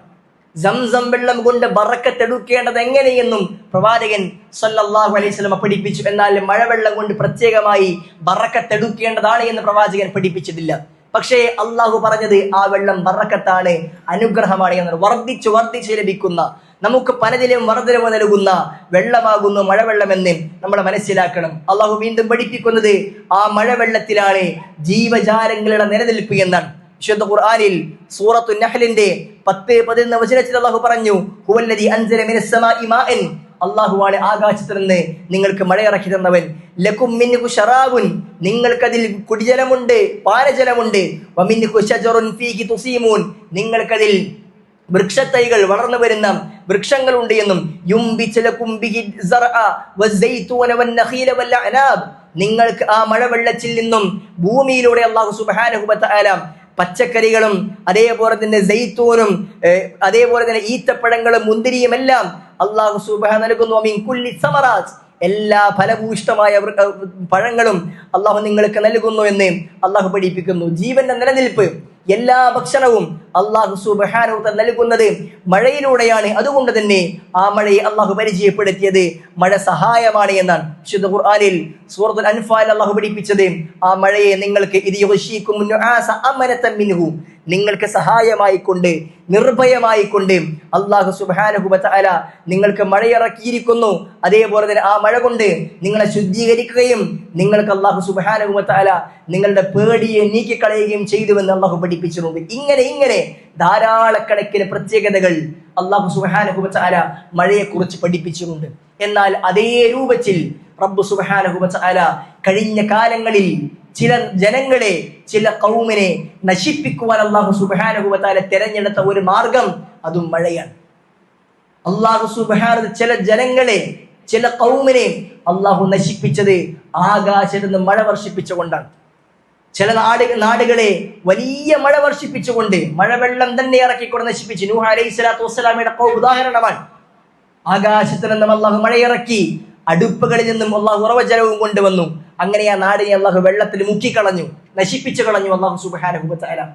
സംസം വെള്ളം കൊണ്ട് ബറക്കത്തെടുക്കേണ്ടത് എങ്ങനെയെന്നും പ്രവാചകൻ സല്ലല്ലാഹു അലൈഹി സ്വലമ പഠിപ്പിച്ചു. എന്നാൽ മഴവെള്ളം കൊണ്ട് പ്രത്യേകമായി ബറക്കത്തെടുക്കേണ്ടതാണ് എന്ന് പ്രവാചകൻ പഠിപ്പിച്ചിട്ടില്ല. പക്ഷേ അള്ളാഹു പറഞ്ഞത് ആ വെള്ളം ബറക്കത്താണ് അനുഗ്രഹമാണ് എന്ന് വർദ്ധിച്ചു വർദ്ധിച്ച് ലഭിക്കുന്ന നമുക്ക് പലതിലും വർദ്ധനവ് നൽകുന്ന വെള്ളമാകുന്നു മഴവെള്ളമെന്ന് നമ്മൾ മനസ്സിലാക്കണം. അള്ളാഹു വീണ്ടും പഠിപ്പിക്കുന്നത് ആ മഴവെള്ളത്തിലാണ് ജീവജാലങ്ങളുടെ നിലനിൽപ്പ് എന്നാണ്. വിശുദ്ധ ഖുർആനിൽ സൂറത്തു നഹലിന്റെ പത്ത് പതിനൊന്ന് വചനത്തിൽ അള്ളാഹു പറഞ്ഞു ഹുവല്ലദി അൻസല മിനസ് സമാഇ മാഅൻ അള്ളാഹുവാണ് ആകാശത്തിൽ നിന്ന് നിങ്ങൾക്ക് മഴയിറക്കി തന്നവൻ. ലക്കും മിൻഹു ഷറാബുൻ നിങ്ങൾക്കതിൽ കുടിജലമുണ്ട് പാനജലമുണ്ട് വമിൻഹു ഷജറുൻ ഫീഹി തുസീമൂൻ. നിങ്ങൾക്കതിൽ വൃക്ഷത്തൈകൾ വളർന്നു വരുന്ന വൃക്ഷങ്ങളുണ്ട് എന്നും നിങ്ങൾക്ക് ആ മഴവെള്ളത്തിൽ നിന്നും ഭൂമിയിലൂടെ അള്ളാഹു സുബ്ഹാനഹു വതആല പച്ചക്കറികളും അതേപോലെ തന്നെ ജൈത്തൂനും അതേപോലെ തന്നെ ഈത്തപ്പഴങ്ങളും മുന്തിരിയും എല്ലാം അള്ളാഹു സുബഹ നൽകുന്നു. മിൻ കുല്ലി സമറാജ് എല്ലാ ഫലഭൂഷ്ടമായ പഴങ്ങളും അള്ളാഹു നിങ്ങൾക്ക് നൽകുന്നു എന്ന് അള്ളാഹു പഠിപ്പിക്കുന്നു. ജീവന്റെ നിലനിൽപ്പ് എല്ലാ ഭക്ഷണവും അള്ളാഹു സുബഹാനുത്ത നൽകുന്നത്. മഴയിലൂടെയാണ്. അതുകൊണ്ട് തന്നെ ആ മഴയെ അള്ളാഹു പരിചയപ്പെടുത്തിയത്. മഴ സഹായമാണ് എന്നാണ് വിശുദ്ധ ഖുർആനിൽ സൂറത്തുൽ അൻഫാൽ അള്ളാഹു പഠിപ്പിച്ചത്. ആ മഴയെ നിങ്ങൾക്ക് ഇത് മിൻഹു. നിങ്ങൾക്ക് സഹായമായി കൊണ്ട് നിർഭയമായി കൊണ്ട് അള്ളാഹു സുബാനഹു വതആല നിങ്ങൾക്ക് മഴയിറക്കിയിരിക്കുന്നു. അതേപോലെ തന്നെ ആ മഴ കൊണ്ട് നിങ്ങളെ ശുദ്ധീകരിക്കുകയും നിങ്ങൾക്ക് അള്ളാഹു സുബാനഹു വതആല നിങ്ങളുടെ പേടിയെ നീക്കിക്കളയുകയും ചെയ്തുവെന്ന് അള്ളാഹു പഠിപ്പിച്ചിട്ടുണ്ട്. ഇങ്ങനെ ഇങ്ങനെ ധാരാളക്കണക്കിന് പ്രത്യേകതകൾ അള്ളാഹു സുബാനഹു വതആല മഴയെക്കുറിച്ച് പഠിപ്പിച്ചിട്ടുണ്ട്. എന്നാൽ അതേ രൂപത്തിൽ റബ്ബു സുബാനഹു വതആല കഴിഞ്ഞ കാലങ്ങളിൽ ചില ജനങ്ങളെ ചില കൗമിനെ നശിപ്പിക്കുവാൻ അള്ളാഹു സുബാനഹു വതആല തിരഞ്ഞെടുത്ത ഒരു മാർഗം അതും മഴയാണ്. അള്ളാഹു സുബാന ചില ജനങ്ങളെ ചില കൗമിനെ അള്ളാഹു നശിപ്പിച്ചത് ആകാശത്ത് നിന്ന് മഴ വർഷിപ്പിച്ചുകൊണ്ടാണ്. ചില നാട് നാടുകളെ വലിയ മഴ വർഷിപ്പിച്ചുകൊണ്ട് മഴവെള്ളം തന്നെ ഇറക്കിക്കൊണ്ട് നശിപ്പിച്ചു നൂഹ അലൈഹി സ്വലാത്തു വസ്സലാമയുടെ ഉദാഹരണമാണ്. ആകാശത്തിൽ നിന്നും അള്ളാഹു മഴയിറക്കി അടുപ്പുകളിൽ നിന്നും അള്ളാഹു ഉറവജലവും കൊണ്ടുവന്നു. അങ്ങനെ ആ നാടിനെ അള്ളാഹു വെള്ളത്തിൽ മുക്കിക്കളഞ്ഞു നശിപ്പിച്ചു കളഞ്ഞു അള്ളാഹു സുബാന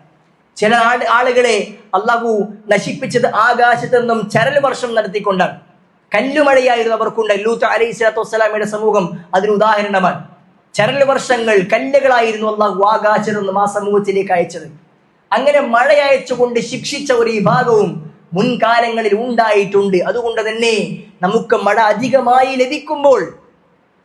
ചില ആട് ആളുകളെ അള്ളാഹു നശിപ്പിച്ചത് ആകാശത്ത് നിന്നും ചരൽ വർഷം നടത്തിക്കൊണ്ടാണ്. കല്ലുമഴയായിരുന്നു അവർക്കുണ്ട് ലൂത്ത് അലൈഹി സ്വലാത്തു വസ്സലാമയുടെ സമൂഹം അതിന് ഉദാഹരണമാണ്. ചരൽ വർഷങ്ങൾ കല്ലുകളായിരുന്നു അള്ളാഹു ആകാശത്ത് നിന്നും ആ സമൂഹത്തിലേക്ക് അയച്ചത്. അങ്ങനെ മഴ അയച്ചുകൊണ്ട് ശിക്ഷിച്ച ഒരു വിഭാഗവും മുൻകാലങ്ങളിൽ ഉണ്ടായിട്ടുണ്ട്. അതുകൊണ്ട് തന്നെ നമുക്ക് മഴ അധികമായി ലഭിക്കുമ്പോൾ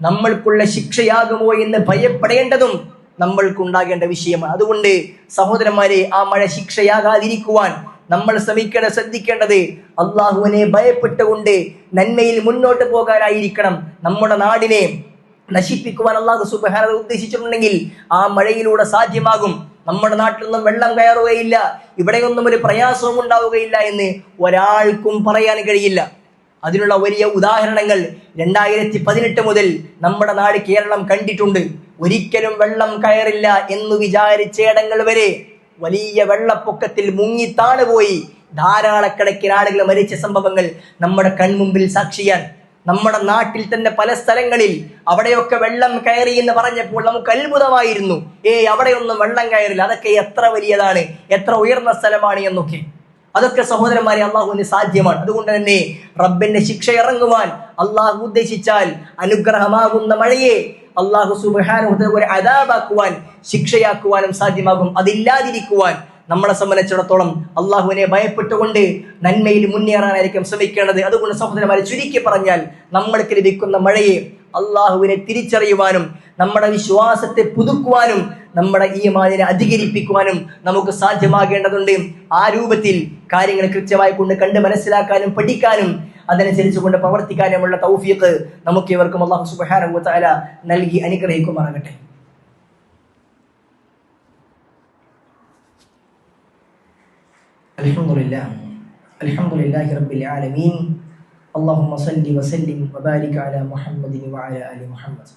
നമ്മൾക്കുള്ള ശിക്ഷയാകുമോ എന്ന് ഭയപ്പെടേണ്ടതും നമ്മൾക്കുണ്ടാകേണ്ട വിഷയമാണ്. അതുകൊണ്ട് സഹോദരന്മാരെ ആ മഴ ശിക്ഷയാകാതിരിക്കുവാൻ നമ്മൾ ശ്രമിക്കേണ്ട ശ്രദ്ധിക്കേണ്ടത് അള്ളാഹുവിനെ ഭയപ്പെട്ടുകൊണ്ട് നന്മയിൽ മുന്നോട്ട് പോകാനായിരിക്കണം. നമ്മുടെ നാടിനെ നശിപ്പിക്കുവാൻ അള്ളാഹു സുബഹാന ഉദ്ദേശിച്ചിട്ടുണ്ടെങ്കിൽ ആ മഴയിലൂടെ സാധ്യമാകും. നമ്മുടെ നാട്ടിൽ നിന്നും വെള്ളം കയറുകയില്ല. ഇവിടെയൊന്നും ഒരു പ്രയാസവും ഉണ്ടാവുകയില്ല എന്ന് ഒരാൾക്കും പറയാൻ കഴിയില്ല. അതിനുള്ള വലിയ ഉദാഹരണങ്ങൾ രണ്ടായിരത്തി പതിനെട്ട് മുതൽ നമ്മുടെ നാട് കേരളം കണ്ടിട്ടുണ്ട്. ഒരിക്കലും വെള്ളം കയറില്ല എന്ന് വിചാരിച്ചയിടങ്ങൾ വരെ വലിയ വെള്ളപ്പൊക്കത്തിൽ മുങ്ങിത്താണുപോയി ധാരാളക്കണക്കിന് ആളുകൾ മരിച്ച സംഭവങ്ങൾ നമ്മുടെ കൺമുമ്പിൽ സാക്ഷിയാൻ നമ്മുടെ നാട്ടിൽ തന്നെ പല സ്ഥലങ്ങളിൽ അവിടെയൊക്കെ വെള്ളം കയറി എന്ന് പറഞ്ഞപ്പോൾ നമുക്ക് അത്ഭുതമായിരുന്നു. ഏയ് അവിടെയൊന്നും വെള്ളം കയറില്ല. അതൊക്കെ എത്ര വലിയതാണ്? എത്ര ഉയർന്ന സ്ഥലമാണ് എന്നൊക്കെ. അതൊക്കെ സഹോദരന്മാരെ അള്ളാഹുവിന് സാധ്യമാണ്. അതുകൊണ്ട് തന്നെ റബ്ബിന്റെ ശിക്ഷ ഇറങ്ങുവാൻ അള്ളാഹു ഉദ്ദേശിച്ചാൽ അനുഗ്രഹമാകുന്ന മഴയെ അള്ളാഹു സുബാനുഹൃദ ഒരു അതാബാക്കുവാൻ ശിക്ഷയാക്കുവാനും സാധ്യമാകും. അതില്ലാതിരിക്കുവാൻ നമ്മളെ സംബന്ധിച്ചിടത്തോളം അള്ളാഹുവിനെ ഭയപ്പെട്ടുകൊണ്ട് നന്മയിൽ മുന്നേറാനായിരിക്കും ശ്രമിക്കേണ്ടത്. അതുകൊണ്ട് സഹോദരന്മാരെ ചുരുക്കി പറഞ്ഞാൽ നമ്മൾക്ക് ലഭിക്കുന്ന മഴയെ അള്ളാഹുവിനെ തിരിച്ചറിയുവാനും നമ്മുടെ വിശ്വാസത്തെ പുതുക്കുവാനും നമ്മുടെ ഈ മാനിനെ അധികരിപ്പിക്കുവാനും നമുക്ക് സാധ്യമാകേണ്ടതുണ്ട്. ആ രൂപത്തിൽ കാര്യങ്ങൾ കൃത്യമായി കൊണ്ട് കണ്ട് മനസ്സിലാക്കാനും പഠിക്കാനും അതനുസരിച്ച് കൊണ്ട് പ്രവർത്തിക്കാനുമുള്ള തൗഫീഖ് നമുക്ക് ഇവർക്കും അള്ളാഹു സുബ്ഹാനഹു നൽകി അനുഗ്രഹിക്കുമാറാകട്ടെ. الحمد لله الحمد لله رب العالمين اللهم صل وسلم وبارك على محمد وعلى ال محمد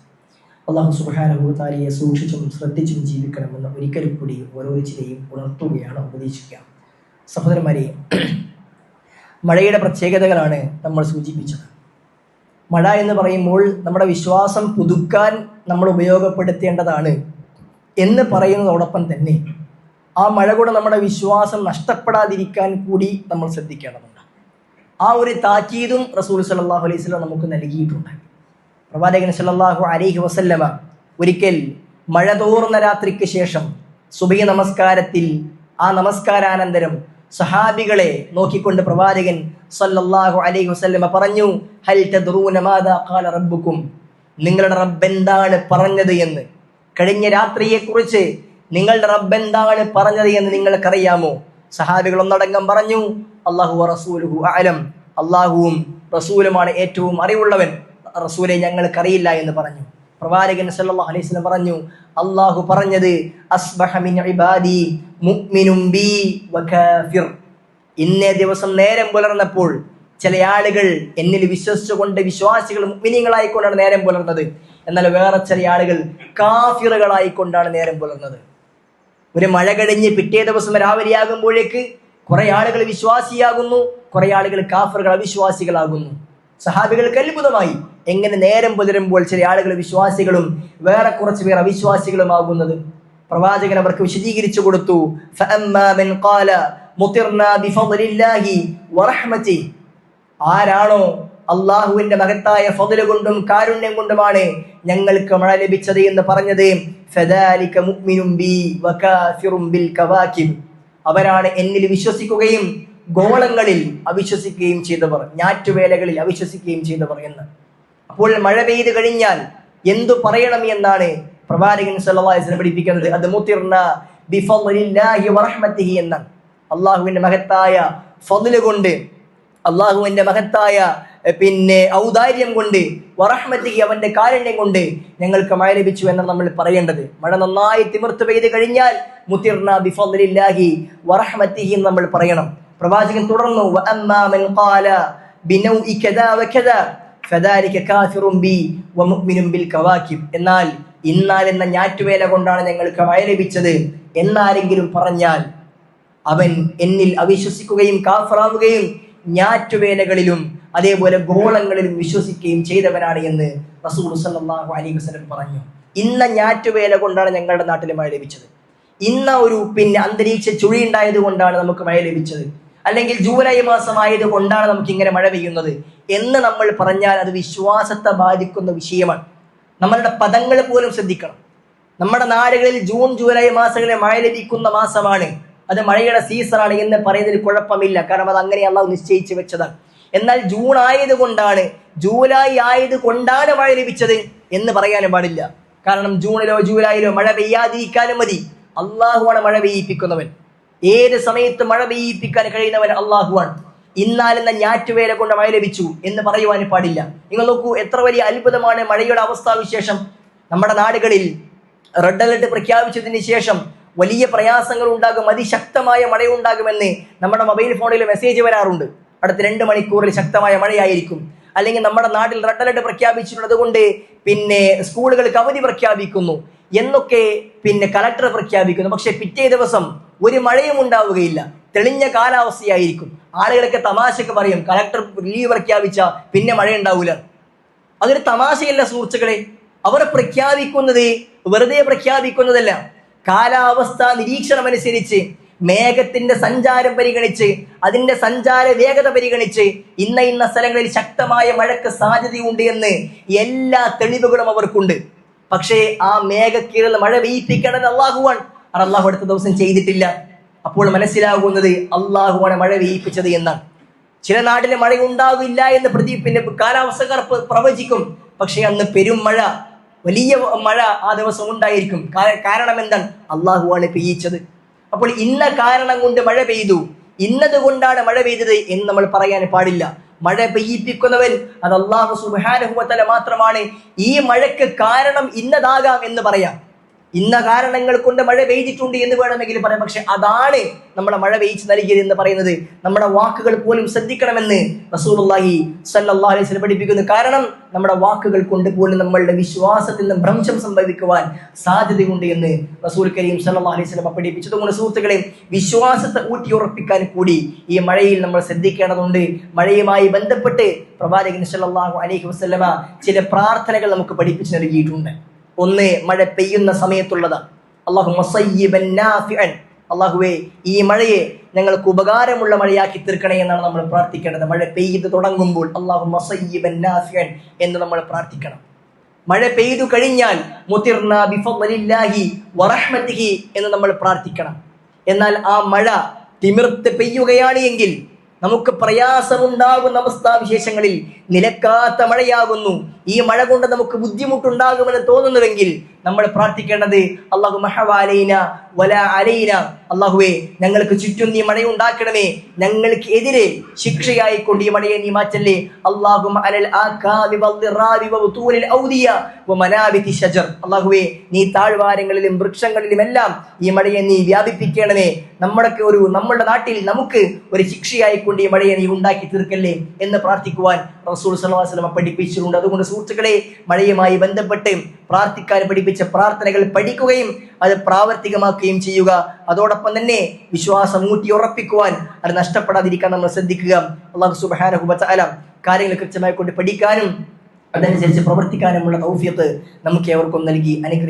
അള്ളാഹു സുബാനഹു താലിയെ സൂക്ഷിച്ചും ശ്രദ്ധിച്ചും ജീവിക്കണമെന്ന് ഒരിക്കൽ കൂടി ഓരോരുത്തരെയും ഉണർത്തുകയാണ് ഉപദേശിക്കുക സഹോദരന്മാരെ മഴയുടെ പ്രത്യേകതകളാണ് നമ്മൾ സൂചിപ്പിച്ചത് മഴ എന്ന് പറയുമ്പോൾ നമ്മുടെ വിശ്വാസം പുതുക്കാൻ നമ്മൾ ഉപയോഗപ്പെടുത്തേണ്ടതാണ് എന്ന് പറയുന്നതോടൊപ്പം തന്നെ ആ മഴ കൂടെ നമ്മുടെ വിശ്വാസം നഷ്ടപ്പെടാതിരിക്കാൻ കൂടി നമ്മൾ ശ്രദ്ധിക്കേണ്ടതുണ്ട്. ആ ഒരു താക്കീതും റസൂൽ സല്ലാഹു അലൈഹി സ്വലം നമുക്ക് നൽകിയിട്ടുണ്ട്. പ്രവാചകൻ സല്ലല്ലാഹു അലൈഹി വസല്ലമ ഒരിക്കൽ മഴ തോർന്ന രാത്രിക്ക് ശേഷം സുബഹി നമസ്കാരത്തിൽ ആ നമസ്കാരാനന്തരം സഹാബികളെ നോക്കിക്കൊണ്ട് പ്രവാചകൻ സല്ലല്ലാഹു അലൈഹി വസല്ലമ പറഞ്ഞു ഹൽ ഖാല റബ്ബുക്കും നിങ്ങളുടെ റബ്ബ് എന്താണ് പറഞ്ഞത് എന്ന്? കഴിഞ്ഞ രാത്രിയെക്കുറിച്ച് നിങ്ങളുടെ റബ്ബ് എന്താണ് പറഞ്ഞത് എന്ന് നിങ്ങൾക്കറിയാമോ? സഹാബികൾ ഒന്നടങ്കം പറഞ്ഞു അള്ളാഹു റസൂലുഹു അലം അള്ളാഹുവും റസൂലുമാണ് ഏറ്റവും അറിവുള്ളവൻ. റസൂലെ ഞങ്ങൾക്കറിയില്ല എന്ന് പറഞ്ഞു. പ്രവാചകൻ സല്ലല്ലാഹു അലൈഹി വസല്ലം പറഞ്ഞു അള്ളാഹു പറഞ്ഞത് അസ്ബഹ മിൻ ഇബാദി മുഅ്മിനും ബി വകാഫിർ ഇന്നേ ദിവസം നേരം പുലർന്നപ്പോൾ ചില ആളുകൾ എന്നിൽ വിശ്വസിച്ചുകൊണ്ട് വിശ്വാസികൾ മുഗ്മിനികളായിക്കൊണ്ടാണ് നേരം പുലർന്നത്. എന്നാൽ വേറെ ചില ആളുകൾ കാഫിറുകളായിക്കൊണ്ടാണ് നേരം പുലർന്നത്. ഒരു മഴ കഴിഞ്ഞ് പിറ്റേ ദിവസം രാവിലെയാകുമ്പോഴേക്ക് കുറെ ആളുകൾ വിശ്വാസിയാകുന്നു കുറെ ആളുകൾ കാഫറുകൾ അവിശ്വാസികളാകുന്നു. സഹാബികൾക്ക് അത്ഭുതമായി. എങ്ങനെ നേരം പുലരുമ്പോൾ ചില ആളുകൾ വിശ്വാസികളും വേറെ കുറച്ച് പേർ അവിശ്വാസികളുമാകുന്നത്. പ്രവാചകൻ അവർക്ക് വിശദീകരിച്ചു കൊടുത്തു. ആരാണോ അള്ളാഹുവിന്റെ മഹത്തായ ഫതിൽ കൊണ്ടും കാരുണ്യം കൊണ്ടുമാണ് ഞങ്ങൾക്ക് മഴ ലഭിച്ചത് എന്ന് പറഞ്ഞത്. അവരാണ് എന്നിൽ വിശ്വസിക്കുകയും ഗോളങ്ങളിൽ അവിശ്വസിക്കുകയും ചെയ്തവർ ഞാറ്റുവേലകളിൽ അവിശ്വസിക്കുകയും ചെയ്തവർ എന്ന്. അപ്പോൾ മഴ പെയ്ത് കഴിഞ്ഞാൽ എന്തു പറയണം എന്നാണ് പ്രവാചകൻ വസല്ലം പഠിപ്പിക്കുന്നത്. അത് മുത്തിർന്ന ബിഫലില്ലാഹി വറഹ്മത്തിഹി എന്നാണ്. അള്ളാഹുവിന്റെ മഹത്തായ ഫതിൽ കൊണ്ട് അള്ളാഹുവിന്റെ മഹത്തായ പിന്നെ ഔദാര്യം കൊണ്ട് വറഹ്മത്തിക്ക് അവന്റെ കാരുണ്യം കൊണ്ട് ഞങ്ങൾക്ക് മഴ ലഭിച്ചു എന്ന് നമ്മൾ പറയേണ്ടത്. മഴ നന്നായി തിമിർത്ത് പെയ്ത് കഴിഞ്ഞാൽ മുത്തിർന ബിഫലില്ലാഹി വറഹ്മത്തിഹി എന്ന് നമ്മൾ പറയണം. പ്രവാചകൻ തുടർന്നു എന്നാൽ ഇന്നാൽ എന്ന ഞാറ്റുവേല കൊണ്ടാണ് ഞങ്ങൾക്ക് മഴ ലഭിച്ചത് എന്നാരെങ്കിലും പറഞ്ഞാൽ അവൻ എന്നിൽ അവിശ്വസിക്കുകയും കാഫറാവുകയും ഞാറ്റുവേലകളിലും അതേപോലെ ഗോളങ്ങളിലും വിശ്വസിക്കുകയും ചെയ്തവനാണ് എന്ന് റസൂൽ സല്ലാഹു അലി വസല്ലം പറഞ്ഞു. ഇന്ന ഞാറ്റുവേല കൊണ്ടാണ് ഞങ്ങളുടെ നാട്ടിൽ മഴ ലഭിച്ചത്. ഇന്ന ഒരു പിന്നെ അന്തരീക്ഷ ചുഴി ഉണ്ടായത് കൊണ്ടാണ് നമുക്ക് മഴ ലഭിച്ചത്. അല്ലെങ്കിൽ ജൂലൈ മാസമായത് കൊണ്ടാണ് നമുക്ക് ഇങ്ങനെ മഴ പെയ്യുന്നത് എന്ന് നമ്മൾ പറഞ്ഞാൽ അത് വിശ്വാസത്തെ ബാധിക്കുന്ന വിഷയമാണ്. നമ്മളുടെ പദങ്ങൾ പോലും ശ്രദ്ധിക്കണം. നമ്മുടെ നാടുകളിൽ ജൂൺ ജൂലൈ മാസങ്ങളിൽ മഴ ലഭിക്കുന്ന മാസമാണ് അത് മഴയുടെ സീസണാണ് എന്ന് പറയുന്നതിൽ കുഴപ്പമില്ല. കാരണം അത് അങ്ങനെ അള്ളാഹു നിശ്ചയിച്ചു വെച്ചതാണ്. എന്നാൽ ജൂൺ ആയതുകൊണ്ടാണ് ജൂലൈ ആയത് കൊണ്ടാണ് മഴ ലഭിച്ചത് എന്ന് പറയാനും പാടില്ല. കാരണം ജൂണിലോ ജൂലൈയിലോ മഴ പെയ്യാതിരിക്കാനും മതി. അള്ളാഹുവാണ് മഴ പെയ്യിപ്പിക്കുന്നവൻ. ഏത് സമയത്ത് മഴ പെയ്യിപ്പിക്കാൻ കഴിയുന്നവൻ അള്ളാഹുവാണ് ഇന്നാലെന്ന ഞാറ്റുവേല കൊണ്ട് മഴ ലഭിച്ചു എന്ന് പറയുവാൻ പാടില്ല. നിങ്ങൾ നോക്കൂ എത്ര വലിയ അത്ഭുതമാണ് മഴയുടെ അവസ്ഥാവിശേഷം. നമ്മുടെ നാടുകളിൽ റെഡ് അലർട്ട് പ്രഖ്യാപിച്ചതിന് ശേഷം വലിയ പ്രയാസങ്ങൾ ഉണ്ടാകും അതിശക്തമായ മഴയുണ്ടാകുമെന്ന് നമ്മുടെ മൊബൈൽ ഫോണിൽ മെസ്സേജ് വരാറുണ്ട്. അടുത്ത രണ്ട് മണിക്കൂറിൽ ശക്തമായ മഴയായിരിക്കും. അല്ലെങ്കിൽ നമ്മുടെ നാട്ടിൽ റെഡ് അലർട്ട് പ്രഖ്യാപിച്ചിട്ടുള്ളത് കൊണ്ട് പിന്നെ സ്കൂളുകൾക്ക് അവധി പ്രഖ്യാപിക്കുന്നു എന്നൊക്കെ പിന്നെ കലക്ടർ പ്രഖ്യാപിക്കുന്നു. പക്ഷെ പിറ്റേ ദിവസം ഒരു മഴയും ഉണ്ടാവുകയില്ല. തെളിഞ്ഞ കാലാവസ്ഥയായിരിക്കും. ആളുകളൊക്കെ തമാശക്ക് പറയും കലക്ടർ ലീവ് പ്രഖ്യാപിച്ച പിന്നെ മഴ ഉണ്ടാവില്ല അതൊരു തമാശയല്ല സുഹൃത്തുക്കളെ. അവർ പ്രഖ്യാപിക്കുന്നത് വെറുതെ പ്രഖ്യാപിക്കുന്നതല്ല. കാലാവസ്ഥ നിരീക്ഷണമനുസരിച്ച് മേഘത്തിന്റെ സഞ്ചാരം പരിഗണിച്ച് അതിന്റെ സഞ്ചാര വേഗത പരിഗണിച്ച് ഇന്ന ഇന്ന സ്ഥലങ്ങളിൽ ശക്തമായ മഴയ്ക്ക് സാധ്യതയുണ്ട് എന്ന് എല്ലാ തെളിവുകളും അവർക്കുണ്ട്. പക്ഷേ ആ മേഘക്കീഴിൽ മഴ പെയ്യിപ്പിക്കേണ്ടത് അള്ളാഹുവാണ്. അത് അള്ളാഹു അടുത്ത ദിവസം ചെയ്തിട്ടില്ല. അപ്പോൾ മനസ്സിലാകുന്നത് അള്ളാഹുവാണ് മഴ പെയ്യിപ്പിച്ചത് എന്നാണ്. ചില നാട്ടിലെ മഴ ഉണ്ടാകില്ല എന്ന് പ്രതി പിന്നെ കാലാവസ്ഥക്കാർ പ്ര- പ്രവചിക്കും. പക്ഷേ അന്ന് പെരും മഴ. വലിയ മഴ ആ ദിവസം ഉണ്ടായിരിക്കും. കാരണം എന്താണ്? അള്ളാഹുവാണ് പെയ്യിച്ചത്. അപ്പോൾ ഇന്ന കാരണം കൊണ്ട് മഴ പെയ്തു. ഇന്നത് കൊണ്ടാണ് മഴ പെയ്തത് എന്ന് നമ്മൾ പറയാൻ പാടില്ല. മഴ പെയ്യിപ്പിക്കുന്നവൻ അത് അള്ളാഹു സുബാനുഭവത്തല മാത്രമാണ്. ഈ മഴയ്ക്ക് കാരണം ഇന്നതാകാം എന്ന് പറയാം. ഇന്ന കാരണങ്ങൾ കൊണ്ട് മഴ പെയ്തിട്ടുണ്ട് എന്ന് വേണമെങ്കിൽ പറയാം. പക്ഷെ അതാണ് നമ്മളെ മഴ പെയ്ച്ച് നൽകിയത് എന്ന് പറയുന്നത്. നമ്മുടെ വാക്കുകൾ പോലും ശ്രദ്ധിക്കണമെന്ന് റസൂലുള്ളാഹി സല്ലല്ലാഹു അലൈഹി വസല്ലം പഠിപ്പിക്കുന്നു. കാരണം നമ്മുടെ വാക്കുകൾ കൊണ്ട് പോലും നമ്മളുടെ വിശ്വാസത്തിൽ നിന്ന് ഭ്രംശം സംഭവിക്കുവാൻ സാധ്യതയുണ്ട് എന്ന് റസൂൽ കരീം സല്ലല്ലാഹു അലൈഹി വസല്ലം പഠിപ്പിച്ചതുകൊണ്ട് സുഹൃത്തുക്കളെ വിശ്വാസത്തെ ഊട്ടിയുറപ്പിക്കാൻ കൂടി ഈ മഴയിൽ നമ്മൾ ശ്രദ്ധിക്കേണ്ടതുണ്ട്. മഴയുമായി ബന്ധപ്പെട്ട് പ്രവാചകൻ സല്ലല്ലാഹു അലൈഹി വസല്ലമ ചില പ്രാർത്ഥനകൾ നമുക്ക് പഠിപ്പിച്ചു നൽകിയിട്ടുണ്ട്. ഒന്ന് മഴ പെയ്യുന്ന സമയത്തുള്ളതാണ് അള്ളാഹു അള്ളാഹുവേ ഈ മഴയെ ഞങ്ങൾക്ക് ഉപകാരമുള്ള മഴയാക്കി തീർക്കണേ എന്നാണ് നമ്മൾ പ്രാർത്ഥിക്കേണ്ടത്. മഴ പെയ്ത് തുടങ്ങുമ്പോൾ അള്ളാഹു എന്ന് നമ്മൾ പ്രാർത്ഥിക്കണം. മഴ പെയ്തു കഴിഞ്ഞാൽ മുതിർന്ന വറഹ്മത്തിഹി എന്ന് നമ്മൾ പ്രാർത്ഥിക്കണം. എന്നാൽ ആ മഴ തിമിർത്ത് പെയ്യുകയാണ് എങ്കിൽ നമുക്ക് പ്രയാസമുണ്ടാകുന്ന അവസ്ഥാവിശേഷങ്ങളിൽ നിലക്കാത്ത മഴയാകുന്നു. ഈ മഴ കൊണ്ട് നമുക്ക് ബുദ്ധിമുട്ടുണ്ടാകുമെന്ന് തോന്നുന്നുവെങ്കിൽ നമ്മൾ പ്രാർത്ഥിക്കേണ്ടത് അള്ളാഹു മഹവാലൈന വല അലൈന. അള്ളാഹുവേ ഞങ്ങൾക്ക് ചുറ്റും നീ മഴയുണ്ടാക്കണമേ ഞങ്ങൾക്ക് എതിരെ ശിക്ഷയായിക്കൊണ്ട് ഈ മഴയെ നീ മാറ്റല്ലേ. അള്ളാഹുവെ നീ താഴ്വാരങ്ങളിലും വൃക്ഷങ്ങളിലും എല്ലാം ഈ മഴയെ നീ വ്യാപിപ്പിക്കണമേ. നമ്മുടെ ഒരു നമ്മുടെ നാട്ടിൽ നമുക്ക് ഒരു ശിക്ഷയായിക്കൊണ്ട് ഈ മഴയെ നീ ഉണ്ടാക്കി തീർക്കല്ലേ എന്ന് പ്രാർത്ഥിക്കുവാൻ റസൂൽ സലഹ് വസല്ലം പഠിപ്പിച്ചിട്ടുണ്ട്. അതുകൊണ്ട് സുഹൃത്തുക്കളെ മഴയുമായി ബന്ധപ്പെട്ട് പ്രാർത്ഥിക്കാൻ പഠിപ്പിച്ച പ്രാർത്ഥനകൾ പഠിക്കുകയും അത് പ്രാവർത്തികമാക്കുകയും ചെയ്യുക. അതോടൊപ്പം തന്നെ വിശ്വാസം ഊട്ടി ഉറപ്പിക്കുവാൻ അത് നഷ്ടപ്പെടാതിരിക്കാൻ നമ്മൾ ശ്രദ്ധിക്കുക. അള്ളാഹു തആല കാര്യങ്ങൾ കൃത്യമായി കൊണ്ട് പഠിക്കാനും അതനുസരിച്ച് പ്രവർത്തിക്കാനുമുള്ള തൗഫീഖ് നമുക്ക് ഏവർക്കും നൽകി അനുഗ്രഹിക്കും